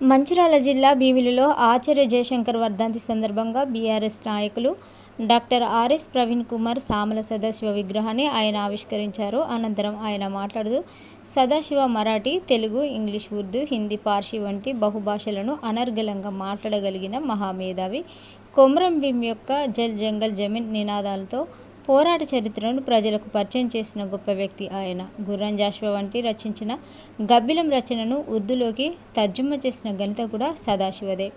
మంచిర్యాల జిల్లా బీవిలిలో ఆచార్య జయశంకర్ వర్ధంతి సందర్భంగా బీఆర్ఎస్ నాయకులు డాక్టర్ ఆర్ఎస్ ప్రవీణ్ కుమార్ సామల సదాశివ విగ్రహాన్ని ఆయన ఆవిష్కరించారు. అనంతరం ఆయన మాట్లాడుతూ సదాశివ మరాఠీ తెలుగు ఇంగ్లీష్ ఉర్దూ హిందీ పార్సీ వంటి బహుభాషలను అనర్గళంగా మాట్లాడగలిగిన మహామేధావి. కొమరం భీం యొక్క జల్ జంగల్ జమీన్ నినాదాలతో పోరాట చరిత్రను ప్రజలకు పరిచయం చేసిన గొప్ప వ్యక్తి ఆయన. గుర్రం జాషువా వంటి రచించిన గబ్బిలం రచనను ఉర్దూలోకి తర్జుమా చేసిన ఘనత కూడా సదాశివదే.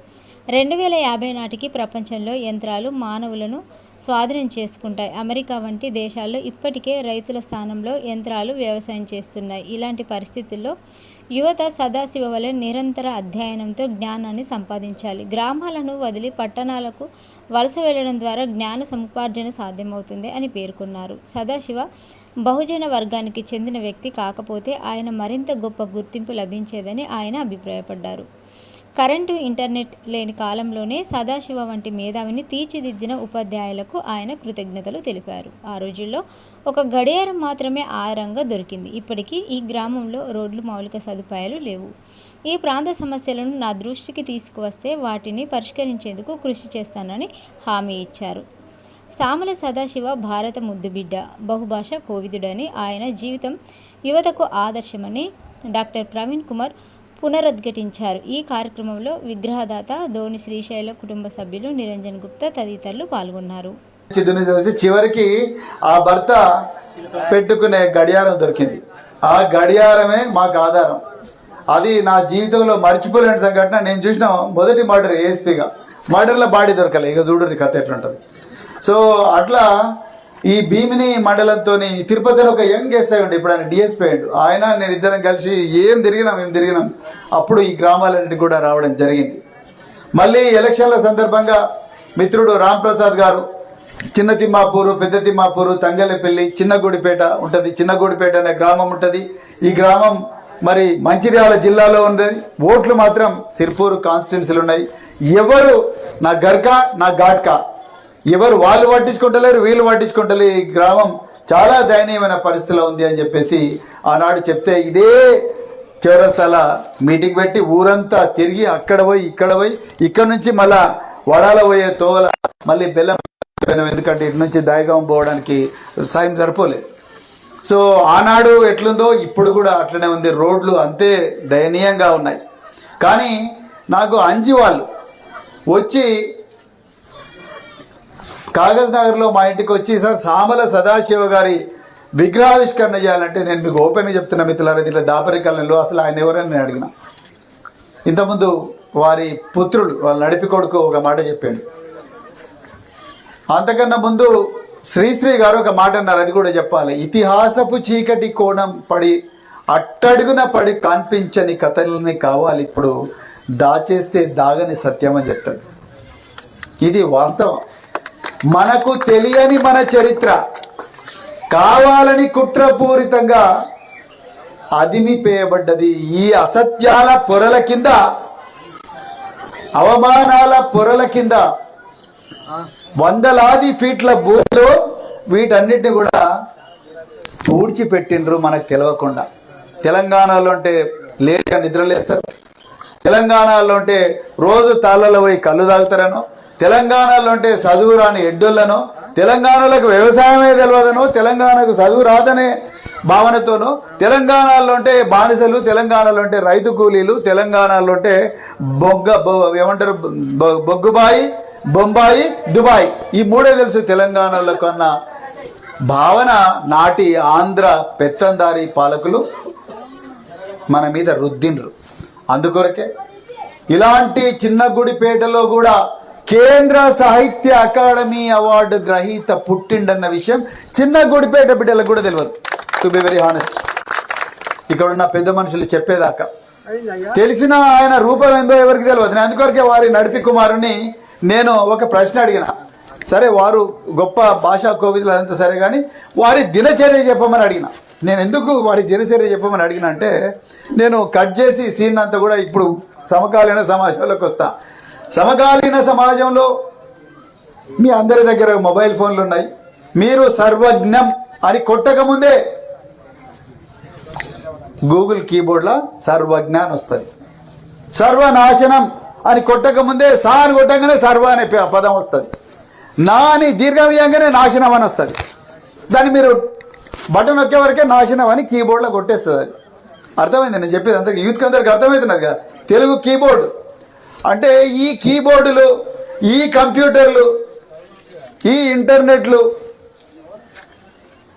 రెండు వేల యాభై నాటికి ప్రపంచంలో యంత్రాలు మానవులను స్వాధీనం చేసుకుంటాయి. అమెరికా వంటి దేశాల్లో ఇప్పటికే రైతుల స్థానంలో యంత్రాలు వ్యవసాయం చేస్తున్నాయి. ఇలాంటి పరిస్థితుల్లో యువత సదాశివ వలె నిరంతర అధ్యయనంతో జ్ఞానాన్ని సంపాదించాలి. గ్రామాలను వదిలి పట్టణాలకు వలస వెళ్ళడం ద్వారా జ్ఞాన సముపార్జన సాధ్యమవుతుంది అని పేర్కొన్నారు. సదాశివ బహుజన వర్గానికి చెందిన వ్యక్తి కాకపోతే ఆయన మరింత గొప్ప గుర్తింపు లభించేదని ఆయన అభిప్రాయపడ్డారు. కరెంటు ఇంటర్నెట్ లేని కాలంలోనే సదాశివ వంటి మేధావిని తీర్చిదిద్దిన ఉపాధ్యాయులకు ఆయన కృతజ్ఞతలు తెలిపారు. ఆ రోజుల్లో ఒక గడియారం మాత్రమే ఆరంగా దొరికింది. ఇప్పటికీ ఈ గ్రామంలో రోడ్లు మౌలిక సదుపాయాలు లేవు. ఈ ప్రాంత సమస్యలను నా దృష్టికి తీసుకువస్తే వాటిని పరిష్కరించేందుకు కృషి చేస్తానని హామీ ఇచ్చారు. సామల సదాశివ భారత ముద్దుబిడ్డ బహుభాష కోవిదుడని ఆయన జీవితం యువతకు ఆదర్శమని డాక్టర్ ప్రవీణ్ కుమార్ పునరుద్ఘటించారు. ఈ కార్యక్రమంలో విగ్రహదాత ధోని శ్రీశైల కుటుంబ సభ్యులు నిరంజన్ గుప్తా తదితరులు పాల్గొన్నారు. చిద్దుని చివరికి ఆ భర్త పెట్టుకునే గడియారం దొరికింది. ఆ గడియారమే మాకు ఆధారం. అది నా జీవితంలో మర్చిపోలేని సంఘటన. నేను చూసిన మొదటి మర్డర్ ఏఎస్పీగా మర్డర్లో బాడీ దొరకలే. ఇక చూడరు కథ ఎట్లుంటుంది. సో అట్లా ఈ భీమిని మండలంతో తిరుపతిలో ఒక యంగ్ ఎస్ఐ ఉండే ఇప్పుడు ఆయన డిఎస్పీ అయ్యాడు ఆయన నేను ఇద్దరం కలిసి ఏం తిరిగినాం ఏం తిరిగినాం అప్పుడు ఈ గ్రామాలన్నిటి కూడా రావడం జరిగింది. మళ్ళీ ఎలక్షన్ల సందర్భంగా మిత్రుడు రామ్ ప్రసాద్ గారు చిన్న తిమ్మాపూరు పెద్ద తిమ్మాపూరు తంగలపల్లి చిన్నగూడిపేట ఉంటుంది. చిన్నగూడిపేట అనే గ్రామం ఉంటుంది. ఈ గ్రామం మరి మంచిర్యాల జిల్లాలో ఉంది ఓట్లు మాత్రం సిర్పూరు కాన్స్టిట్యున్సీలు ఉన్నాయి. ఎవరు? నా గర్కా నా ఘాట్కా ఎవరు వాళ్ళు పట్టించుకుంటలేరు వీళ్ళు పట్టించుకుంటలేరు. ఈ గ్రామం చాలా దయనీయమైన పరిస్థితిలో ఉంది అని చెప్పేసి ఆనాడు చెప్తే ఇదే చౌరస్తాల మీటింగ్ పెట్టి ఊరంతా తిరిగి అక్కడ పోయి ఇక్కడ పోయి ఇక్కడ నుంచి మళ్ళా వడాల పోయే తోల మళ్ళీ బెల్లం ఎందుకంటే ఇటు నుంచి దాయగాం పోవడానికి సాయం సరిపోలేదు. సో ఆనాడు ఎట్లుందో ఇప్పుడు కూడా అట్లనే ఉంది. రోడ్లు అంతే దయనీయంగా ఉన్నాయి. కానీ నాకు అంజి వాళ్ళు వచ్చి కాగజ్ నగర్లో మా ఇంటికి వచ్చి సార్ సామల సదాశివ గారి విగ్రహావిష్కరణ చేయాలంటే నేను మీకు ఓపెన్గా చెప్తున్నా మిత్రులారా ఇట్లా దాపరికల్లంలో అసలు ఆయన ఎవరని నేను అడిగిన. ఇంతకుముందు వారి పుత్రుడు వాళ్ళ నడిపి కొడుకు ఒక మాట చెప్పాడు. అంతకన్నా ముందు శ్రీశ్రీ గారు ఒక మాట అన్నారు అది కూడా చెప్పాలి. ఇతిహాసపు చీకటి కోణం పడి అట్టడుగున పడి కనిపించని కథలని కావాలి ఇప్పుడు. దాచేస్తే దాగని సత్యం అని చెప్తాడు. ఇది వాస్తవం. మనకు తెలియని మన చరిత్ర. కావాలని కుట్రపూరితంగా అదిమిపేయబడ్డది. ఈ అసత్యాల పొరల కింద అవమానాల పొరల కింద వందలాది ఫీట్ల భూమిలో వీటన్నిటిని కూడా ఊడ్చిపెట్టిండ్రు మనకు తెలియకుండా తెలంగాణలో అంటే లేట్గా నిద్రలేస్తారు తెలంగాణలో ఉంటే రోజు తాళ్ళలో పోయి కళ్ళు తాగుతారనో తెలంగాణలో ఉంటే చదువు రాని ఎడ్డోళ్ళను తెలంగాణలకు వ్యవసాయమే తెలియదనో తెలంగాణకు చదువు రాదనే భావనతోనో తెలంగాణలో ఉంటే బానిసలు తెలంగాణలో ఉంటే రైతు కూలీలు తెలంగాణలో ఉంటే బొగ్గ ఏమంటారు? బొగ్గుబాయి బొంబాయి దుబాయ్. ఈ మూడే తెలుసు తెలంగాణలో కన్న భావన నాటి ఆంధ్ర పెత్తందారి పాలకులు మన మీద రుద్దిండ్రు. అందుకొరకే ఇలాంటి చిన్న గుడిపేటలో కూడా కేంద్ర సాహిత్య అకాడమీ అవార్డు గ్రహీత పుట్టిండన్న విషయం చిన్న గుడిపేట బిడ్డలకు కూడా తెలియదు. టు బి వెరీ హానెస్ట్ ఇక్కడ ఉన్న పెద్ద మనుషులు చెప్పేదాకా. తెలిసిన ఆయన రూపం ఏందో ఎవరికి తెలియదు. నేను అందుకొరకే వారి నడిపి కుమారుని నేను ఒక ప్రశ్న అడిగిన. సరే వారు గొప్ప భాషా కోవిదులు అదంతా సరే కానీ వారి దినచర్య చెప్పమని అడిగిన. నేను ఎందుకు వారి దినచర్య చెప్పమని అడిగిన అంటే నేను కట్ చేసి సీన్ అంతా కూడా ఇప్పుడు సమకాలీన సమాజంలోకి వస్తా. సమకాలీన సమాజంలో మీ అందరి దగ్గర మొబైల్ ఫోన్లు ఉన్నాయి. మీరు సర్వజ్ఞం అని కొట్టకముందే గూగుల్ కీబోర్డ్లో సర్వజ్ఞ అని వస్తుంది. సర్వనాశనం అని కొట్టక ముందే సా అని కొట్టగానే సర్వ అనే ప- పదం వస్తుంది. నా అని దీర్ఘమీయంగానే నాశనం అని వస్తుంది. దాన్ని మీరు బటన్ నొక్కే వరకే నాశనం అని కీబోర్డ్లో కొట్టేస్తుంది. అది అర్థమైంది? నేను చెప్పేది అంత యూత్ అందరికి అర్థమవుతున్నది కదా. తెలుగు కీబోర్డ్ అంటే ఈ కీబోర్డులు ఈ కంప్యూటర్లు ఈ ఇంటర్నెట్లు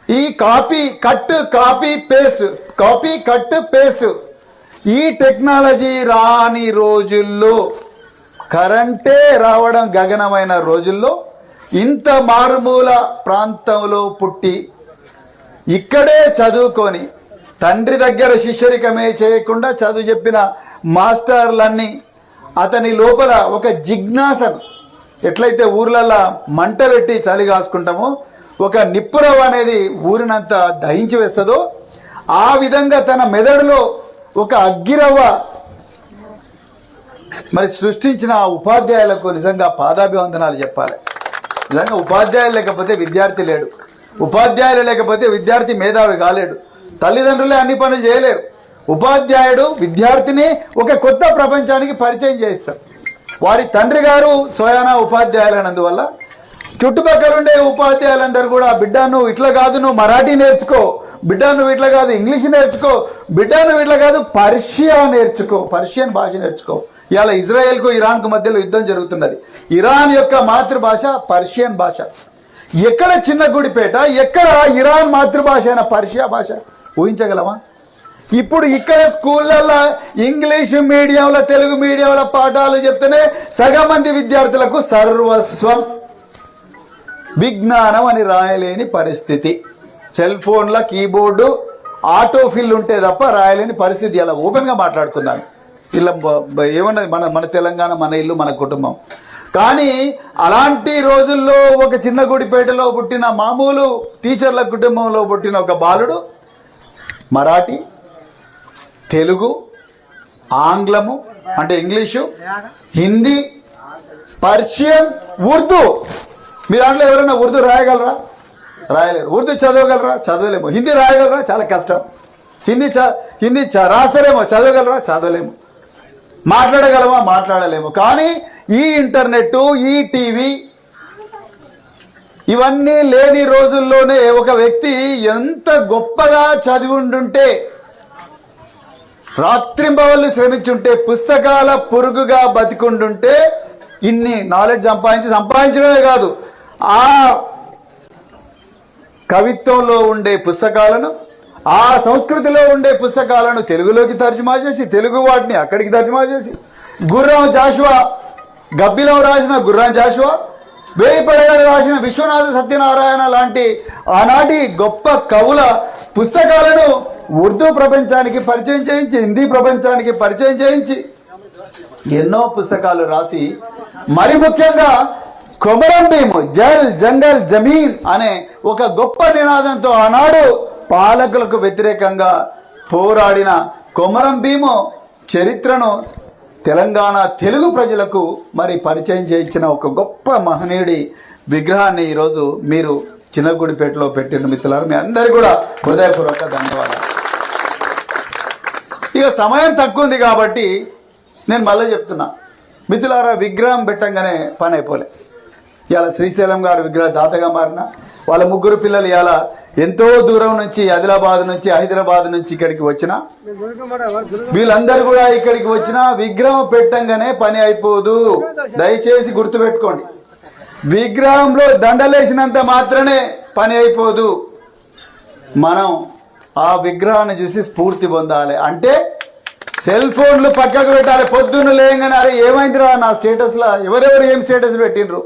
ఈ copy cut copy paste copy cut paste ఈ టెక్నాలజీ రాని రోజుల్లో కరెంటే రావడం గగనమైన రోజుల్లో ఇంత మారుమూల ప్రాంతంలో పుట్టి ఇక్కడే చదువుకొని తండ్రి దగ్గర శిష్యరికమే చేయకుండా చదువు చెప్పిన మాస్టర్లన్నీ అతని లోపల ఒక జిజ్ఞాసను. ఎట్లయితే ఊర్లల్లో మంట పెట్టి చలి కాసుకుంటామో ఒక నిప్పురవ అనేది ఊరినంత దహించి వేస్తుందో ఆ విధంగా తన మెదడులో ఒక అగ్గిరవ్వ మరి సృష్టించిన ఆ ఉపాధ్యాయులకు నిజంగా పాదాభివందనాలు చెప్పాలి. నిజంగా ఉపాధ్యాయులు లేకపోతే విద్యార్థి లేడు. ఉపాధ్యాయులు లేకపోతే విద్యార్థి మేధావి కాలేడు. తల్లిదండ్రులే అన్ని పనులు చేయలేరు. ఉపాధ్యాయుడు విద్యార్థిని ఒక కొత్త ప్రపంచానికి పరిచయం చేస్తారు వారి తండ్రి గారు సోయానా ఉపాధ్యాయులైనందువల్ల చుట్టుపక్కల ఉండే ఉపాధ్యాయులందరూ కూడా బిడ్డ నువ్వు ఇట్లా కాదు నువ్వు మరాఠీ నేర్చుకో. బిడ్డ నువ్వు ఇట్లా కాదు ఇంగ్లీష్ నేర్చుకో. బిడ్డ నువ్వు ఇట్లా కాదు పర్షియా నేర్చుకో. పర్షియన్ భాష నేర్చుకో. ఇవాళ ఇజ్రాయెల్కు ఇరాన్కు మధ్యలో యుద్ధం జరుగుతున్నది. ఇరాన్ యొక్క మాతృభాష పర్షియన్ భాష. ఎక్కడ చిన్న గుడిపేట ఎక్కడ ఇరాన్ మాతృభాష అయిన పర్షియా భాష? ఊహించగలమా ఇప్పుడు ఇక్కడ స్కూళ్ళల్లో ఇంగ్లీష్ మీడియంలో తెలుగు మీడియంలో పాఠాలు చెప్తేనే సగం మంది విద్యార్థులకు సర్వస్వం. విజ్ఞానం అని రాయలేని పరిస్థితి. సెల్ ఫోన్ల కీబోర్డు ఆటో ఫిల్ ఉంటే తప్ప రాయలేని పరిస్థితి. ఇలా ఓపెన్గా మాట్లాడుకుందాం ఇలా ఏమన్నది? మన మన తెలంగాణ మన ఇల్లు మన కుటుంబం. కానీ అలాంటి రోజుల్లో ఒక చిన్న గుడిపేటలో పుట్టిన మామూలు టీచర్ల కుటుంబంలో పుట్టిన ఒక బాలుడు మరాఠీ తెలుగు ఆంగ్లము అంటే ఇంగ్లీషు హిందీ పర్షియన్ ఉర్దూ. మీ దాంట్లో ఎవరైనా ఉర్దూ రాయగలరా? రాయలేరు. ఉర్దూ చదవగలరా? చదవలేము. హిందీ రాయగలరా? చాలా కష్టం. హిందీ చ హిందీ చ రాస్తారేమో చదవగలరా? చదవలేము. మాట్లాడగలమా? మాట్లాడలేము. కానీ ఈ ఇంటర్నెట్ ఈ టీవీ ఇవన్నీ లేని రోజుల్లోనే ఒక వ్యక్తి ఎంత గొప్పగా చదివి ఉండుంటే రాత్రింబవళ్ళు శ్రమించుంటే పుస్తకాల పురుగుగా బతికుండుంటే ఇన్ని నాలెడ్జ్ సంపాదించి సంపాదించడమే కాదు ఆ కవిత్వంలో ఉండే పుస్తకాలను ఆ సంస్కృతిలో ఉండే పుస్తకాలను తెలుగులోకి తర్జుమా చేసి తెలుగు వాటిని అక్కడికి తర్జుమా చేసి గుర్రం జాషువా గబ్బిలం రాసిన గుర్రం జాషువా వేయి పడగలు రాసిన విశ్వనాథ సత్యనారాయణ లాంటి ఆనాటి గొప్ప కవుల పుస్తకాలను ఉర్దూ ప్రపంచానికి పరిచయం చేయించి హిందీ ప్రపంచానికి పరిచయం చేయించి ఎన్నో పుస్తకాలు రాసి మరి ముఖ్యంగా కొమరం భీము జల్ జంగల్ జమీన్ అనే ఒక గొప్ప నినాదంతో ఆనాడు పాలకులకు వ్యతిరేకంగా పోరాడిన కొమరం భీము చరిత్రను తెలంగాణ తెలుగు ప్రజలకు మరి పరిచయం చేయించిన ఒక గొప్ప మహనీయుడి విగ్రహాన్ని ఈరోజు మీరు చిన్నగుడిపేటలో పెట్టిన మిత్రులారు మీ అందరికీ కూడా హృదయపూర్వక ధన్యవాదాలు. ఇక సమయం తక్కువ ఉంది కాబట్టి నేను మళ్ళీ చెప్తున్నా. మిథులారా విగ్రహం పెట్టంగానే పని అయిపోలే. ఇవాళ శ్రీశైలం గారు విగ్రహ దాతగా మారిన వాళ్ళ ముగ్గురు పిల్లలు ఇవాళ ఎంతో దూరం నుంచి ఆదిలాబాద్ నుంచి హైదరాబాద్ నుంచి ఇక్కడికి వచ్చిన వీళ్ళందరూ కూడా ఇక్కడికి వచ్చిన విగ్రహం పెట్టంగానే పని అయిపోదు. దయచేసి గుర్తుపెట్టుకోండి. విగ్రహంలో దండలేసినంత మాత్రమే పని అయిపోదు. మనం ఆ విగ్రహాన్ని చూసి స్ఫూర్తి పొందాలి. అంటే సెల్ ఫోన్లు పక్కకు పెట్టాలి. పొద్దున్న లేయంగానే అరే ఏమైందిరా? నా స్టేటస్లో ఎవరెవరు ఏం స్టేటస్ పెట్టిండ్రు?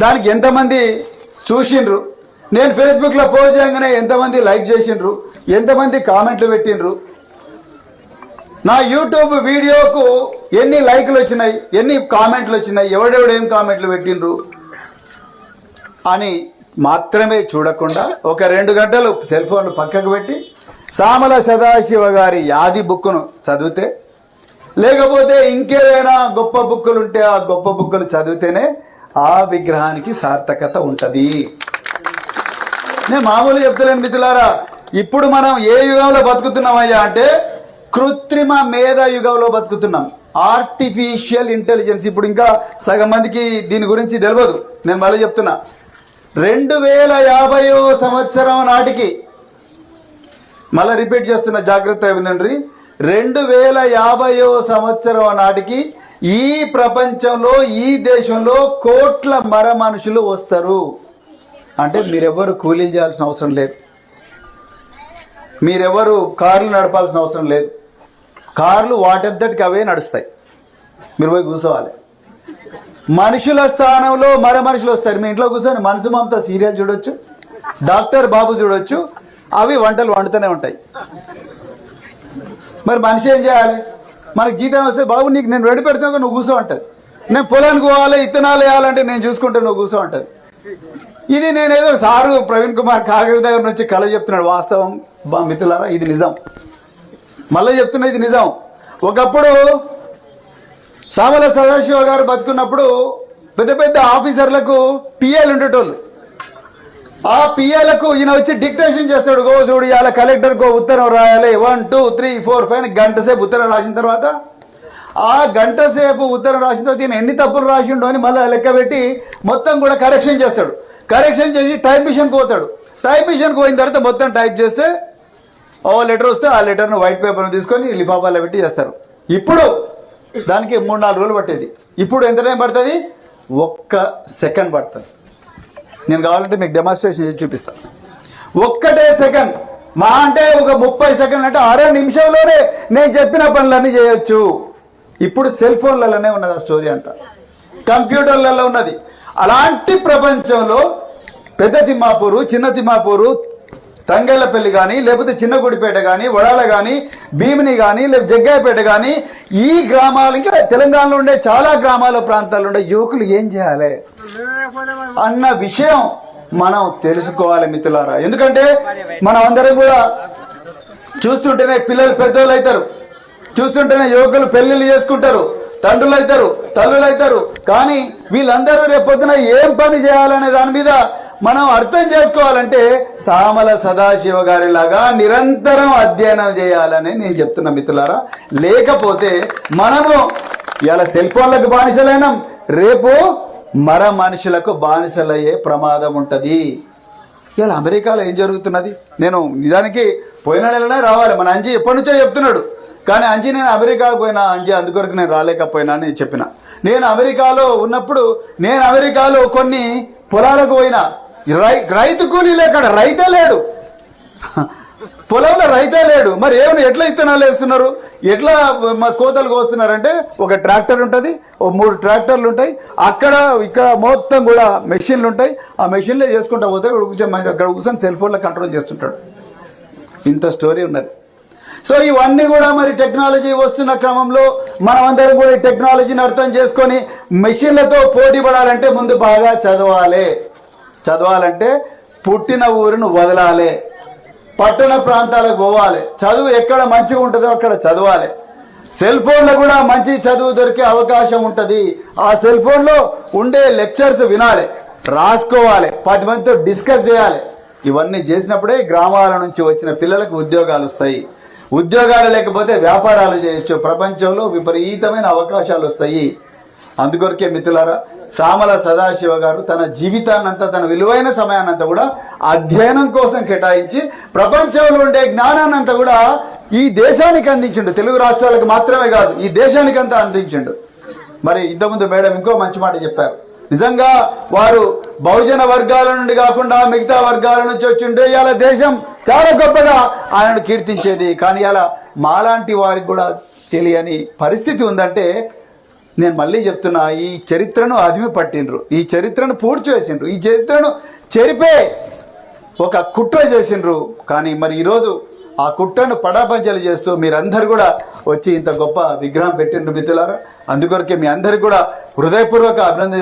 దానికి ఎంతమంది చూసిండ్రు? నేను ఫేస్బుక్లో పోస్ట్ చేయగానే ఎంతమంది లైక్ చేసిండ్రు? ఎంతమంది కామెంట్లు పెట్టిండ్రు? నా యూట్యూబ్ వీడియోకు ఎన్ని లైక్లు వచ్చినాయి? ఎన్ని కామెంట్లు వచ్చినాయి? ఎవడెవడు ఏం కామెంట్లు పెట్టిండ్రు? అని మాత్రమే చూడకుండా ఒక రెండు గంటలు సెల్ ఫోన్ పక్కకు పెట్టి సామల సదాశివ గారి యాది బుక్కును చదివితే లేకపోతే ఇంకేదైనా గొప్ప బుక్కులు ఉంటే ఆ గొప్ప బుక్కులు చదివితేనే ఆ విగ్రహానికి సార్థకత ఉంటుంది. నేను మామూలు చెప్తలేను మిత్రులారా ఇప్పుడు మనం ఏ యుగంలో బతుకుతున్నామయ్యా అంటే కృత్రిమ మేధ యుగంలో బతుకుతున్నాం. ఆర్టిఫిషియల్ ఇంటెలిజెన్స్ ఇప్పుడు ఇంకా సగం మందికి దీని గురించి తెలియదు నేను మళ్ళీ చెప్తున్నా. రెండు వేల యాభై సంవత్సరం నాటికి మళ్ళీ రిపీట్ చేస్తున్న జాగ్రత్త వినండి. రెండు వేల యాభైవ సంవత్సరం నాటికి ఈ ప్రపంచంలో ఈ దేశంలో కోట్ల మర మనుషులు వస్తారు. అంటే మీరెవరు కూలీలు చేయాల్సిన అవసరం లేదు. మీరెవరు కార్లు నడపాల్సిన అవసరం లేదు. కార్లు వాటెద్దటికి అవే నడుస్తాయి. మీరు పోయి కూర్చోవాలి. మనుషుల స్థానంలో మర మనుషులు వస్తారు. మీ ఇంట్లో కూర్చొని మనసు మమత సీరియల్ చూడొచ్చు. డాక్టర్ బాబు చూడొచ్చు. అవి వంటలు వండుతూనే ఉంటాయి. మరి మనిషి ఏం చేయాలి? మనకి జీతం వస్తే బాబు నీకు నేను రెడీ పెడతాను నువ్వు కూర్చో అంటది. నేను పొలానికి పోవాలి ఇత్తనాలు వేయాలంటే నేను చూసుకుంటే నువ్వు కూర్చో అంటది. ఇది నేనేదో సారు ప్రవీణ్ కుమార్ కాగజ్ దగ్గర నుంచి కళ చెప్తున్నాడు వాస్తవం. బా మిత్రులారా ఇది నిజం. మళ్ళీ చెప్తున్నా ఇది నిజం. ఒకప్పుడు సామల సదాశివ గారు బతుకున్నప్పుడు పెద్ద పెద్ద ఆఫీసర్లకు పిఏలు ఉండేటోళ్ళు. ఆ పిఎలకు ఈయన వచ్చి డిక్టేషన్ చేస్తాడు. గో చూడు ఇవాళ కలెక్టర్ గో ఉత్తరం రాయాలి. One two three four five గంట సేపు ఉత్తరం రాసిన తర్వాత ఆ గంట సేపు ఉత్తరం రాసిన తర్వాత ఈయన ఎన్ని తప్పులు రాసిండో అని మళ్ళీ లెక్క పెట్టి మొత్తం కూడా కరెక్షన్ చేస్తాడు. కరెక్షన్ చేసి టైప్ మిషన్కి పోతాడు. టైప్ మిషన్కి పోయిన తర్వాత మొత్తం టైప్ చేస్తే ఓ లెటర్ వస్తే ఆ లెటర్ను వైట్ పేపర్ను తీసుకొని లిఫాఫాలో పెట్టి చేస్తారు. ఇప్పుడు దానికి మూడు నాలుగు రోజులు పట్టేది. ఇప్పుడు ఎంత టైం పడుతుంది? ఒక్క సెకండ్ పడుతుంది. నేను కావాలంటే మీకు డెమాన్స్ట్రేషన్ చేసి చూపిస్తాను ఒక్కటే సెకండ్. మా అంటే ఒక ముప్పై సెకండ్ అంటే అరే నిమిషంలోనే నేను చెప్పిన పనులన్నీ చేయొచ్చు. ఇప్పుడు సెల్ ఫోన్లలోనే ఉన్నది ఆ స్టోరీ అంతా. కంప్యూటర్లలో ఉన్నది. అలాంటి ప్రపంచంలో పెద్ద తిమ్మాపూరు చిన్న తిమ్మాపూరు తంగేళ్ళపల్లి కానీ లేకపోతే చిన్నగుడిపేట కానీ వడాల కానీ భీమిని కానీ లేకపోతే జగ్గాయపేట కానీ ఈ గ్రామాలకి తెలంగాణలో ఉండే చాలా గ్రామాల ప్రాంతాల్లో ఉండే యువకులు ఏం చేయాలి? అన్న విషయం మనం తెలుసుకోవాలి మిత్రులారా. ఎందుకంటే మనం అందరం కూడా చూస్తుంటేనే పిల్లలు పెద్దోళ్ళు అవుతారు. చూస్తుంటేనే యువకులు పెళ్ళిళ్ళు చేసుకుంటారు. తండ్రులు అవుతారు తల్లులు అవుతారు. కానీ వీళ్ళందరూ రేపొద్దున ఏం పని చేయాలనే దాని మీద మనం అర్థం చేసుకోవాలంటే సామల సదాశివ గారి లాగా నిరంతరం అధ్యయనం చేయాలని నేను చెప్తున్నా మిత్రులారా. లేకపోతే మనము ఇలా సెల్ ఫోన్లకు బానిసలైనాం. రేపు మర మనుషులకు బానిసలయ్యే ప్రమాదం ఉంటుంది. ఇలా అమెరికాలో ఏం జరుగుతున్నది? నేను నిజానికి పోయిన నెలనే రావాలి. మన అంజీ ఎప్పటి నుంచో చెప్తున్నాడు. కానీ అంజీ నేను అమెరికాకు పోయినా అంజీ అందుకొరకు నేను రాలేకపోయినా అని చెప్పిన. నేను అమెరికాలో ఉన్నప్పుడు నేను అమెరికాలో కొన్ని పొలాలకు పోయినా రైతు కూలీ లేక రైతే లేడు. పొలంలో రైతే లేడు. మరి ఏమైనా ఎట్లా ఇత్తనాలు వేస్తున్నారు? ఎట్లా మా కోతలు కోస్తున్నారంటే ఒక ట్రాక్టర్ ఉంటుంది ఓ మూడు ట్రాక్టర్లు ఉంటాయి అక్కడ ఇక్కడ మొత్తం కూడా మెషిన్లు ఉంటాయి. ఆ మెషిన్లే చేసుకుంటా పోతే ఇక్కడ కూర్చొని అక్కడ కూర్చొని సెల్ ఫోన్లో కంట్రోల్ చేస్తుంటాడు. ఇంత స్టోరీ ఉన్నది. సో ఇవన్నీ కూడా మరి టెక్నాలజీ వస్తున్న క్రమంలో మనం అందరం కూడా ఈ టెక్నాలజీని అర్థం చేసుకొని మెషిన్లతో పోటీ పడాలంటే ముందు బాగా చదవాలి. చదవాలంటే పుట్టిన ఊరును వదలాలి. పట్టణ ప్రాంతాలకు పోవాలి. చదువు ఎక్కడ మంచిగా ఉంటుందో అక్కడ చదవాలి. సెల్ ఫోన్లో కూడా మంచి చదువు దొరికే అవకాశం ఉంటుంది. ఆ సెల్ ఫోన్లో ఉండే లెక్చర్స్ వినాలి రాసుకోవాలి పది మందితో డిస్కస్ చేయాలి. ఇవన్నీ చేసినప్పుడే గ్రామాల నుంచి వచ్చిన పిల్లలకు ఉద్యోగాలు వస్తాయి. ఉద్యోగాలు లేకపోతే వ్యాపారాలు చేయొచ్చు. ప్రపంచంలో విపరీతమైన అవకాశాలు వస్తాయి. అందుకొరకే మిత్రులారా సామల సదాశివ గారు తన జీవితాన్నంతా తన విలువైన సమయాన్నంతా కూడా అధ్యయనం కోసం కేటాయించి ప్రపంచంలో ఉండే జ్ఞానాన్నంతా కూడా ఈ దేశానికి అందించిండు. తెలుగు రాష్ట్రాలకు మాత్రమే కాదు ఈ దేశానికి అంతా అందించిండు. మరి ఇంతకుముందు మేడం ఇంకో మంచి మాట చెప్పారు. నిజంగా వారు బహుజన వర్గాల నుండి కాకుండా మిగతా వర్గాల నుంచి వచ్చిండే ఇవాళ దేశం చాలా గొప్పగా ఆయనను కీర్తించేది. కానీ ఇలా మాలాంటి వారికి కూడా తెలియని పరిస్థితి ఉందంటే నేను మళ్ళీ చెప్తున్నా ఈ చరిత్రను అదిమి పట్టిండ్రు. ఈ చరిత్రను పూడ్చివేసిండ్రు. ఈ చరిత్రను చెరిపే ఒక కుట్ర చేసిండ్రు. కానీ మరి ఈరోజు ఆ కుట్రను పడాపంచలు చేస్తూ మీరందరూ కూడా వచ్చి ఇంత గొప్ప విగ్రహం పెట్టిండ్రు మిత్రులారా. అందుకొరకే మీ అందరికి కూడా హృదయపూర్వక అభినందన